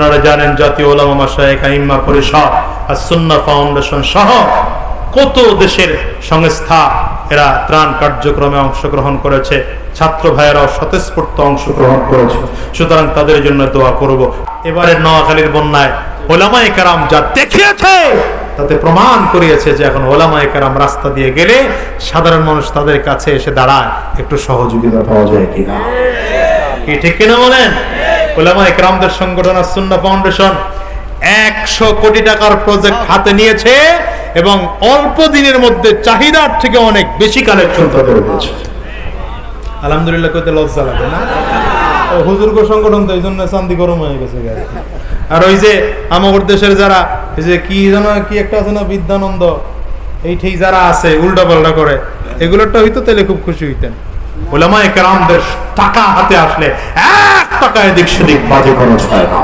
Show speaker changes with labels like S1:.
S1: আপনারা জানেন জাতীয় ওলামা মাসায়েক আইম্মা পরিষদ আর সুন্না ফাউন্ডেশন সহ কত দেশের সংস্থা এরা ত্রাণ কার্যক্রমে অংশগ্রহণ করেছে। ছাত্র ভাইয়েরাও স্বতঃস্ফূর্ত অংশগ্রহণ করেছে। সুতরাং তাদের জন্য দোয়া করব। এবারের নোয়াখালীর বন্যায় ওলামায়ে কারাম যা দেখিয়েছে, তাতে প্রমাণ করিয়েছে যে এখন ওলামায়ে কারাম রাস্তা দিয়ে গেলে সাধারণ মানুষ তাদের কাছে এসে দাঁড়ায়। একটু সহযোগিতা পাওয়া যায় কিনা? কি ঠিক কিনা বলেন? সংগঠন সুন্না ফাউন্ডেশন একশো কোটি টাকার প্রজেক্ট হাতে নিয়েছে এবং অল্প দিনের মধ্যে চাহিদার থেকে অনেক বেশি কালেকশন আলহামদুলিল্লাহ, কইতে লজ্জা লাগে না? ও হুজুর্গ সংগঠন চান্দি গরম হয়ে গেছে। আর ওই যে দেশের যারা যে কি কি একটা বিদ্যানন্দ, এই যারা আছে উল্টা পাল্টা করে, এগুলোরটা হইতো তাহলে খুব খুশি হইতেন। ওলামা একরামদের টাকা হাতে আসলে এক টাকা এদিক সেদিক বাজে খরচ হয় না।